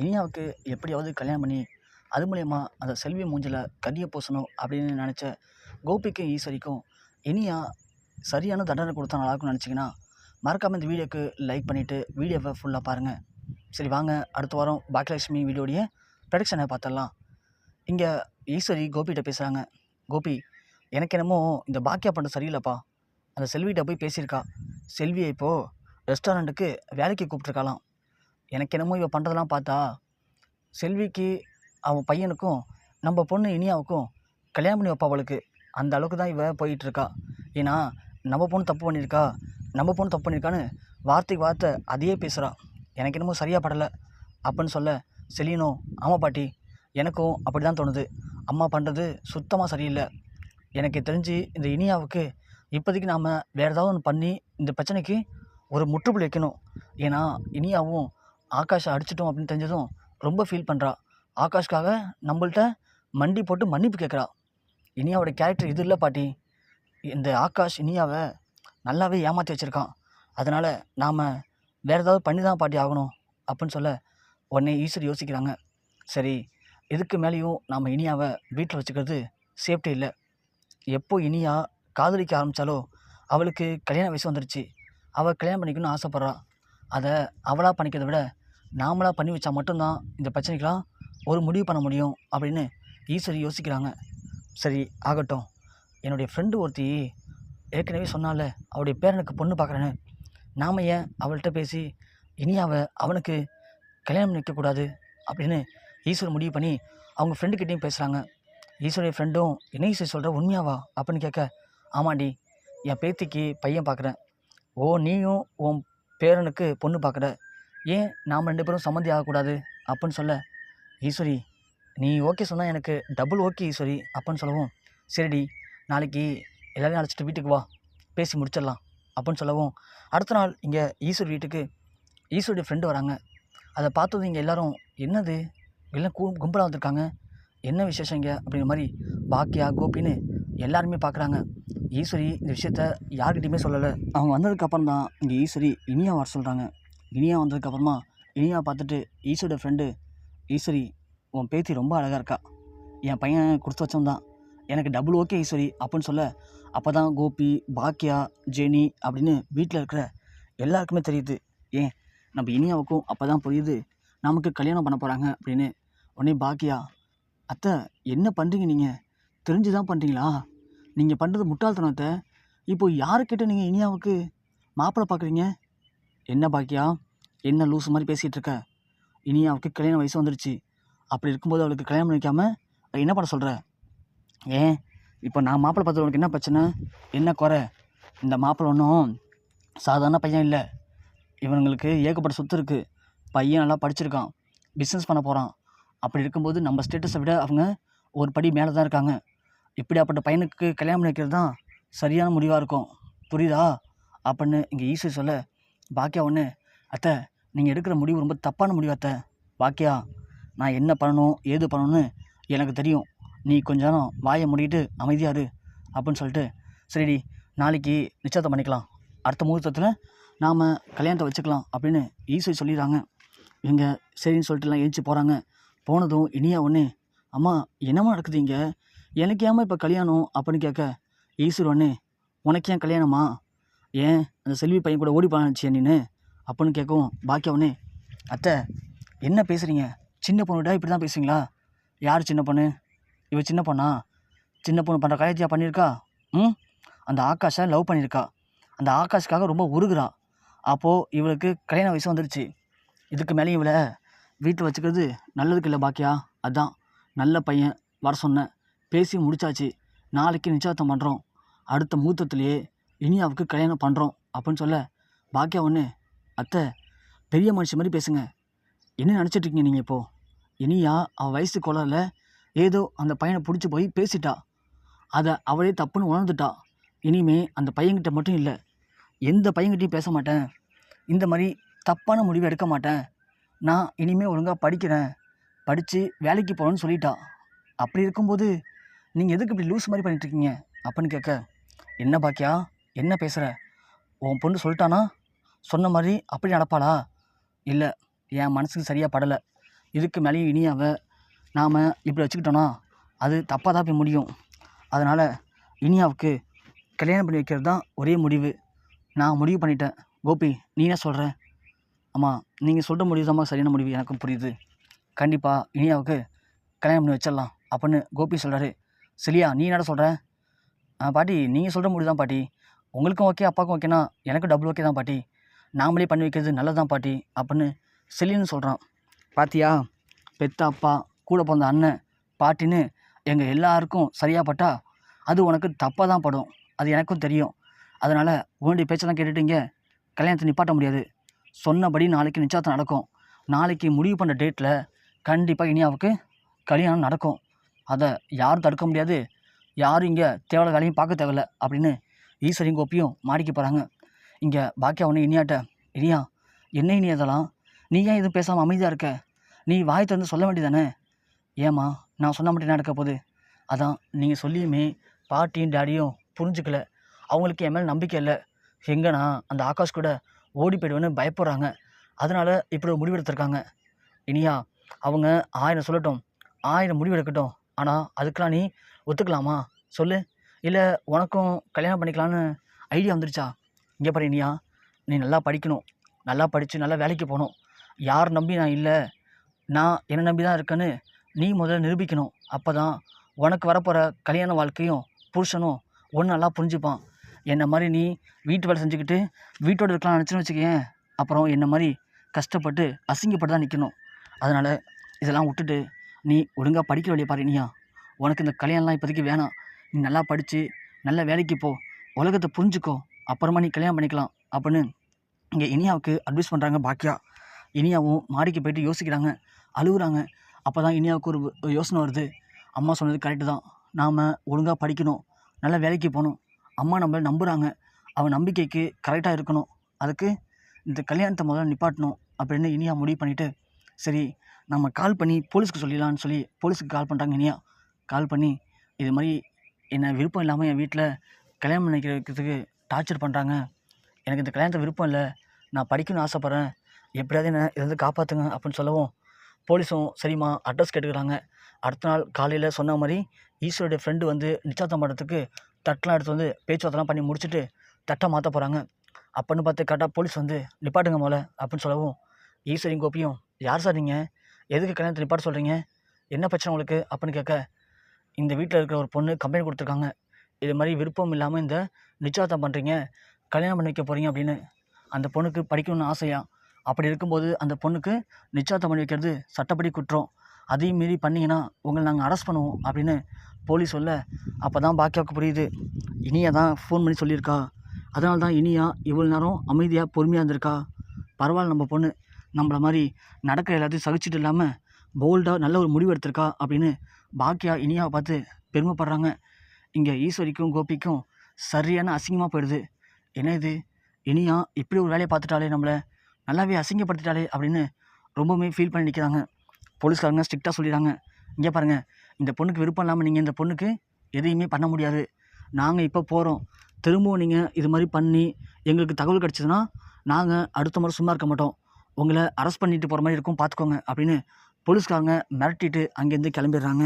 இனியாவுக்கு எப்படியாவது கல்யாணம் பண்ணி அது மூலயமா அந்த செல்வி மூஞ்சில் கரியை பூசணும் அப்படின்னு நினச்ச கோபிக்கும் ஈஸ்வரிக்கும் இனியா சரியான தண்டனை கொடுத்தா நல்லாயிருக்கும்னு நினச்சிங்கன்னா மறக்காமல் இந்த வீடியோக்கு லைக் பண்ணிவிட்டு வீடியோவை ஃபுல்லாக பாருங்கள் சரி வாங்க. அடுத்த வாரம் பாக்கியலட்சுமி வீடியோடைய ப்ரொடக்ஷனை பார்த்துடலாம் இங்கே ஈஸ்வரி கோபிகிட்ட பேசுகிறாங்க கோபி எனக்கு என்னமோ இந்த பாக்கியா பண்ணுறது சரியில்லைப்பா. அந்த செல்விகிட்ட போய் பேசியிருக்கா. செல்வியை இப்போது ரெஸ்டாரண்ட்டுக்கு வேலைக்கு கூப்பிட்ருக்காளாம் எனக்கு என்னமோ இவ பண்ணுறதெல்லாம் பார்த்தா செல்விக்கு அவன் பையனுக்கும் நம்ம பொண்ணு இனியாவுக்கும் கல்யாணம் பண்ணி வைப்பா அவளுக்கு. அந்த அளவுக்கு தான் இவ போயிட்டுருக்கா. ஏன்னா நம்ம பொண்ணு தப்பு பண்ணியிருக்கா நம்ம பொண்ணு தப்பு பண்ணியிருக்கான்னு வார்த்தைக்கு வார்த்தை அதையே பேசுகிறா எனக்கு என்னமோ சரியாக படலை. அப்படின்னு சொல்ல செலியனும் ஆமாம் பாட்டி எனக்கும் அப்படி தான் தோணுது. அம்மா பண்ணுறது சுத்தமாக சரியில்லை. எனக்கு தெரிஞ்சு இந்த இனியாவுக்கு இப்போதைக்கு நாம் வேறு ஏதாவது ஒன்று பண்ணி இந்த பிரச்சனைக்கு ஒரு முற்றுப்புள்ளி வைக்கணும். ஏன்னா இனியாவும் ஆகாஷை அடிச்சிட்டோம் அப்படின்னு தெரிஞ்சதும் ரொம்ப ஃபீல் பண்ணுறா ஆகாஷ்காக நம்மள்ட்ட மண்டி போட்டு மன்னிப்பு கேட்குறா இனியாவோட கேரக்டர் இது இல்லை பாட்டி. இந்த ஆகாஷ் இனியாவை நல்லாவே ஏமாற்றி வச்சுருக்கான். அதனால் நாம் வேறு ஏதாவது பண்ணி தான் பாட்டி ஆகணும் அப்படின்னு சொல்ல உடனே ஈஸ்வர் யோசிக்கிறாங்க. சரி இதுக்கு மேலேயும் நாம் இனியாவை வீட்டில் வச்சுக்கிறது சேஃப்டி இல்லை. எப்போ இனியா காதலிக்க ஆரம்பித்தாலோ அவளுக்கு கல்யாண வயசு வந்துடுச்சு அவள் கல்யாணம் பண்ணிக்கணும்னு ஆசைப்பட்றா. அதை அவளாக பண்ணிக்கிறத விட நாமளாக பண்ணி வச்சா மட்டும்தான் இந்த பிரச்சனைக்கெலாம் ஒரு முடிவு பண்ண முடியும் அப்படின்னு ஈஸ்வரி யோசிக்கிறாங்க. சரி ஆகட்டும். என்னுடைய ஃப்ரெண்டு ஒருத்தி ஏற்கனவே சொன்னால அவருடைய பேரனுக்கு பொண்ணு பார்க்குறேன்னு நாம் ஏன் அவள்கிட்ட பேசி இனியாவை அவனுக்கு கல்யாணம் நிற்கக்கூடாது அப்படின்னு ஈஸ்வர் முடிவு பண்ணி அவங்க ஃப்ரெண்டுக்கிட்டேயும் பேசுகிறாங்க ஈஸ்வரிய ஃப்ரெண்டும் என்ன ஈஸ்வரி சொல்கிற உண்மையாவா? அப்படின்னு கேட்க ஆமாண்டி என் பேத்திக்கு பையன் பார்க்குறேன் ஓ நீயும் உன் பேரனுக்கு பொண்ணு பார்க்குற ஏன் நாம் ரெண்டு பேரும் சம்மந்தி ஆகக்கூடாது? அப்படின்னு சொல்ல ஈஸ்வரி நீ ஓகே சொன்னால் எனக்கு டபுள் ஓகே ஈஸ்வரி அப்படின்னு சொல்லவும் சரிடி நாளைக்கு எல்லோரையும் அழைச்சிட்டு வீட்டுக்கு வா பேசி முடிச்சிடலாம் அப்படின்னு சொல்லவும் அடுத்த நாள் இங்கே ஈஸ்வரி வீட்டுக்கு ஈஸ்வருடைய ஃப்ரெண்டு வராங்க. அதை பார்த்ததும் இங்கே எல்லோரும் என்னது? எல்லாம் கு கும்பலாக வந்திருக்காங்க? என்ன விசேஷம் இங்கே? அப்படிங்கிற மாதிரி பாக்கியா கோபின்னு எல்லாருமே பார்க்குறாங்க ஈஸ்வரி இந்த விஷயத்த யார்கிட்டையுமே சொல்லலை. அவங்க வந்ததுக்கப்புறம் தான் இங்கே ஈஸ்வரி இனியா வர சொல்கிறாங்க இனியா வந்ததுக்கப்புறமா இனியா பார்த்துட்டு ஈஸ்வரோட ஃப்ரெண்டு ஈஸ்வரி உன் பேத்தி ரொம்ப அழகாக இருக்கா. என் பையன் கொடுத்து வச்சவன்தான் எனக்கு டபுள் ஓகே ஈஸ்வரி அப்படின்னு சொல்ல அப்போ தான் கோபி பாக்கியா ஜெனி அப்படின்னு வீட்டில் இருக்கிற எல்லாருக்குமே தெரியுது. ஏன் நம்ம இனியாவுக்கும் அப்போ தான் புரியுது நமக்கு கல்யாணம் பண்ண போகிறாங்க அப்படின்னு. உடனே பாக்கியா அத்தை என்ன பண்ணுறீங்க நீங்கள் தெரிஞ்சு தான் பண்ணுறீங்களா நீங்கள் பண்ணுறது முட்டாள்தனத்தை. இப்போ யாருக்கிட்ட நீங்கள் இனியாவுக்கு மாப்பிள்ளை பார்க்குறீங்க? என்ன பாக்கியா என்ன லூஸ் மாதிரி பேசிகிட்டு இருக்க? அவளுக்கு கல்யாண வயசு வந்துடுச்சு அப்படி இருக்கும்போது அவளுக்கு கல்யாணம் பண்ணி வைக்காம என்ன பண்ண சொல்கிற ஏன்? இப்போ நான் மாப்பிள்ளை பார்த்து உனக்கு என்ன பிரச்சனை? என்ன குறை? இந்த மாப்பிள்ளை ஒன்றும் சாதாரண பையன் இல்லை. இவனுங்களுக்கு ஏகப்பட்ட சொத்து இருக்குது பையன் நல்லா படிச்சிருக்கான். பிஸ்னஸ் பண்ண போகிறான் அப்படி இருக்கும்போது நம்ம ஸ்டேட்டஸை விட அவங்க ஒரு படி மேலே தான் இருக்காங்க. இப்படியாப்பட்ட பையனுக்கு கல்யாணம் பண்ணிக்கிறது தான் சரியான முடிவாக இருக்கும். புரியுதா? அப்படின்னு இங்கே ஈஸ்வர் சொல்ல பாக்கியா ஒன்று அத்தை நீங்கள் எடுக்கிற முடிவு ரொம்ப தப்பான முடிவு அத்தை. பாக்கியா நான் என்ன பண்ணணும் ஏது பண்ணணும்னு எனக்கு தெரியும். நீ கொஞ்ச நேரம் வாயை மூடிட்டு அமைதியா இரு அப்படின்னு சொல்லிட்டு சரிடி நாளைக்கு நிச்சயத்தை பண்ணிக்கலாம். அடுத்த முகூர்த்தத்தில் நாம் கல்யாணத்தை வச்சுக்கலாம் அப்படின்னு ஈஸ்வரி சொல்லிடுறாங்க. இவங்க சரின்னு சொல்லிட்டுலாம் எழுந்துச்சி போகிறாங்க போனதும் இனியா ஒன்று அம்மா என்னம்மா நடக்குது இங்கே? எனக்கு ஏமா இப்போ கல்யாணம்? அப்படின்னு கேட்க ஈஸ்வர் ஒன்று உனக்கு ஏன் கல்யாணமா? ஏன் அந்த செல்வி பையன் கூட ஓடி போனாச்சியா நீனு அப்படின்னு கேட்கவும் பாக்கியா அத்தை என்ன பேசுகிறீங்க சின்ன பொண்ணுடா இப்படி தான் பேசுவீங்களா யார் சின்ன பொண்ணு? இவ சின்ன பொண்ணா? சின்ன பொண்ணு பண்ணுற காயத்தியா பண்ணியிருக்கா? ம்? அந்த ஆகாஷை லவ் பண்ணியிருக்கா. அந்த ஆகாஷ்க்காக ரொம்ப உருகுறா. அப்போது இவளுக்கு கல்யாண வயசு வந்துடுச்சு இதுக்கு மேலே இவளை வீட்டில் வச்சுக்கிறது நல்லதுக்கு இல்லை பாக்கியா? அதான் நல்ல பையன் வர சொன்னேன். பேசி முடிச்சாச்சு. நாளைக்கு நிச்சயத்தம் பண்ணுறோம் அடுத்த மூத்தத்துலேயே இனியாவுக்கு கல்யாணம் பண்ணுறோம் அப்படின்னு சொல்ல பாக்கியா ஒன்று அத்தை பெரிய மனுஷன் மாதிரி பேசுங்க. என்ன நினச்சிட்ருக்கீங்க நீங்கள் இப்போது இனியா அவள் வயசு குளரில் ஏதோ அந்த பையனை பிடிச்சி போய் பேசிட்டா. அதை அவளே தப்புன்னு உணர்ந்துட்டா. இனிமே அந்த பையன்கிட்ட மட்டும் இல்லை எந்த பையன்கிட்டையும் பேச மாட்டேன். இந்த மாதிரி தப்பான முடிவு எடுக்க மாட்டேன். நான் இனிமேல் ஒழுங்காக படிக்கிறேன். படித்து வேலைக்கு போகணும்னு சொல்லிட்டா. அப்படி இருக்கும்போது நீங்கள் எதுக்கு இப்படி லூஸ் மாதிரி பண்ணிட்டுருக்கீங்க அப்படின்னு கேட்க என்ன பாக்கியா என்ன பேசுகிற உன் பொண்ணு சொல்லிட்டானா? சொன்ன மாதிரி அப்படி நடப்பாளா? இல்லை என் மனசுக்கு சரியாக படலை. இதுக்கு மேலேயும் இனியாவை நாம் இப்படி வச்சுக்கிட்டோன்னா அது தப்பாக தான் போய் முடியும். அதனால் இனியாவுக்கு கல்யாணம் பண்ணி வைக்கிறது தான் ஒரே முடிவு. நான் முடிவு பண்ணிட்டேன். கோபி நீ என்ன சொல்கிற ஆமாம் நீங்கள் சொல்கிற முடிவு தான் சரியான முடிவு. எனக்கும் புரியுது. கண்டிப்பாக இனியாவுக்கு கல்யாணம் பண்ணி வச்சிடலாம் அப்படின்னு கோபி சொல்கிறாரு சரியா நீ என்ன சொல்கிற பாட்டி நீங்கள் சொல்கிற முடிவு தான் பாட்டி. உங்களுக்கும் ஓகே அப்பாவுக்கும் ஓகேனா எனக்கும் டபுள் ஓகே தான் பாட்டி. நாமளே பண்ணி வைக்கிறது நல்லதான் பாட்டி அப்படின்னு செல்லின்னு சொல்கிறான் பாத்தியா? பெத்த அப்பா கூட பிறந்த அண்ணன் பாட்டின்னு எங்கள் எல்லாருக்கும் சரியாக பட்டா அது உனக்கு தப்பாக தான் படும். அது எனக்கும் தெரியும். அதனால் உன்னுடைய பேச்செல்லாம் கேட்டுட்டீங்க கல்யாணத்தை நிப்பாட்ட முடியாது. சொன்னபடி நாளைக்கு நிச்சயத்தை நடக்கும். நாளைக்கு முடிவு பண்ணுற டேட்டில் கண்டிப்பாக இனியாவுக்கு கல்யாணம் நடக்கும். அதை யாரும் தடுக்க முடியாது. யாரும் இங்கே தேவையான வேலையும் பார்க்க தேவையில்ல அப்படின்னு ஈஸ்வரியும் கோப்பியும் மாடிக்கு போகிறாங்க இங்கே பாக்கியா ஒன்று இனியாட்ட இனியா என்ன இனி அதெல்லாம் நீ ஏன் எதுவும் பேசாமல் அமைதியாக இருக்க? நீ வாய் திறந்து சொல்ல வேண்டியதானே ஏம்மா நான் சொன்ன மட்டும் என்ன நடக்க போகுது? அதான் நீங்கள் சொல்லியுமே பாட்டியும் டேடியும் புரிஞ்சுக்கல. அவங்களுக்கு என் மேலே நம்பிக்கை இல்லை. எங்கன்னா அந்த ஆகாஷ் கூட ஓடி போயிடுவேன்னு பயப்படுறாங்க. அதனால் இப்படி ஒரு முடிவெடுத்திருக்காங்க இனியா அவங்க ஆயிரம் சொல்லட்டும். ஆயிரம் முடிவெடுக்கட்டும் ஆனால் அதுக்கெலாம் நீ ஒத்துக்கலாமா? சொல்லு. இல்லை உனக்கும் கல்யாணம் பண்ணிக்கலான்னு ஐடியா வந்துருச்சா? இங்கே பாரு இனியா. நீ நல்லா படிக்கணும். நல்லா படித்து நல்லா வேலைக்கு போகணும். யார் நம்பி நான் இல்லை. நான் என்னை நம்பி தான் இருக்கேன்னு நீ முதல்ல நிரூபிக்கணும். அப்போ தான் உனக்கு வரப்போகிற கல்யாண வாழ்க்கையும் புருஷனும் ஒன்று நல்லா புரிஞ்சுப்பான். என்னை மாதிரி நீ வீட்டு வேலை செஞ்சுக்கிட்டு வீட்டோடு இருக்கலாம் நினச்சின்னு வச்சுக்கேன் அப்புறம் என்னை மாதிரி கஷ்டப்பட்டு அசிங்கப்பட்டு தான் நிற்கணும் அதனால் இதெல்லாம் விட்டுட்டு நீ ஒழுங்காக படிக்கிற வழியை பாரு இனியா. உனக்கு இந்த கல்யாணம்லாம் இப்போதைக்கு வேணாம். நீ நல்லா படித்து நல்ல வேலைக்கு போ உலகத்தை புரிஞ்சுக்கோ அப்புறமா நீ கல்யாணம் பண்ணிக்கலாம் அப்படின்னு இங்கே இனியாவுக்கு அட்வைஸ் பண்ணுறாங்க பாக்கியா இனியாவும் மாடிக்கு போயிட்டு யோசிக்கிறாங்க அழுகுறாங்க. அப்போ தான் இனியாவுக்கு ஒரு யோசனை வருது. அம்மா சொன்னது கரெக்டு தான். நாம் ஒழுங்காக படிக்கணும் நல்ல வேலைக்கு போகணும். அம்மா நம்மளை நம்புகிறாங்க அவன் நம்பிக்கைக்கு கரெக்டாக இருக்கணும். அதுக்கு இந்த கல்யாணத்தை முதல்ல நிப்பாட்டணும் அப்படின்னு இனியா முடிவு பண்ணிவிட்டு சரி நம்ம கால் பண்ணி போலீஸ்க்கு சொல்லிடலான்னு சொல்லி போலீஸுக்கு கால் பண்ணுறாங்க இனியா. கால் பண்ணி இது மாதிரி என்னை விருப்பம் இல்லாமல் என் வீட்டில் கல்யாணம் பண்ணி வைக்கிறதுக்கு டார்ச்சர் பண்ணுறாங்க எனக்கு இந்த கல்யாணத்தை விருப்பம் இல்லை. நான் படிக்கணும்னு ஆசைப்பட்றேன். எப்படியாவது என்ன இருந்து காப்பாற்றுங்க அப்படின்னு சொல்லவும் போலீஸும் சரிம்மா அட்ரஸ் கேட்டுக்கிறாங்க. அடுத்த நாள் காலையில் சொன்ன மாதிரி ஈஸ்வருடைய ஃப்ரெண்டு வந்து நிச்சயதார்த்தம் பண்ணுறதுக்கு தட்டெலாம் எடுத்து வந்து பேச்சுவார்த்தைலாம் பண்ணி முடிச்சுட்டு தட்டை மாற்ற போகிறாங்க அப்படின்னு பார்த்து கரெக்டாக போலீஸ் வந்து நிப்பாட்டுங்க மோல அப்படின்னு சொல்லவும் ஈஸ்வரியும் கோபியும் யார் சார் நீங்கள் எதுக்கு கல்யாணத்தை நிப்பாட்ட சொல்கிறீங்க என்ன பிரச்சனை உங்களுக்கு? அப்படின்னு கேட்க இந்த வீட்டில் இருக்கிற ஒரு பொண்ணு கம்ப்ளைண்ட் கொடுத்துருக்காங்க. இது மாதிரி விருப்பம் இல்லாமல் இந்த நிச்சயதார்த்தம் பண்ணுறீங்க கல்யாணம் பண்ணி வைக்க போகிறீங்க அப்படின்னு அந்த பொண்ணுக்கு படிக்கணும்னு ஆசையா? அப்படி இருக்கும்போது அந்த பொண்ணுக்கு நிச்சயதார்த்தம் பண்ணி வைக்கிறது சட்டப்படி குற்றம். அதையும் மீறி பண்ணிங்கன்னா உங்களை நாங்கள் அரெஸ்ட் பண்ணுவோம் அப்படின்னு போலீஸ் சொல்ல அப்போ தான் பாக்கியாவுக்கு புரியுது. இனியா தான் ஃபோன் பண்ணி சொல்லியிருக்கா. அதனால தான் இனியா இவ்வளோ நேரம் அமைதியாக பொறுமையாக இருந்திருக்கா? பரவாயில்ல நம்ம பொண்ணு. நம்மள மாதிரி நடக்கிற எல்லாத்தையும் சகிச்சுட்டு இல்லாமல் போல்டாக நல்ல ஒரு முடிவு எடுத்திருக்கா அப்படின்னு பாக்கியா இனியாவை பார்த்து பெருமைப்படுறாங்க. இங்கே ஈஸ்வரிக்கும் கோபிக்கும் சரியான அசிங்கமாக போயிடுது. என்ன இது? இனியா இப்படி ஒரு வேலையை பார்த்துட்டாலே நம்மளை. நல்லாவே அசிங்கப்படுத்திட்டாலே அப்படின்னு ரொம்பவுமே ஃபீல் பண்ணி நிற்கிறாங்க போலீஸ்காரங்க ஸ்ட்ரிக்டாக சொல்லிடுறாங்க. இங்கே பாருங்கள் இந்த பொண்ணுக்கு விருப்பம் இல்லாமல் நீங்கள் இந்த பொண்ணுக்கு எதையுமே பண்ண முடியாது. நாங்கள் இப்போ போகிறோம் திரும்பவும் நீங்கள் இது மாதிரி பண்ணி எங்களுக்கு தகவல் கிடச்சிதுன்னா நாங்கள் அடுத்த முறை சும்மா இருக்க மாட்டோம். உங்களை அரெஸ்ட் பண்ணிட்டு போகிற மாதிரி இருக்கும் பார்த்துக்கோங்க அப்படின்னு போலீஸ்காரங்க மிரட்டிட்டு அங்கேருந்து கிளம்பிடுறாங்க.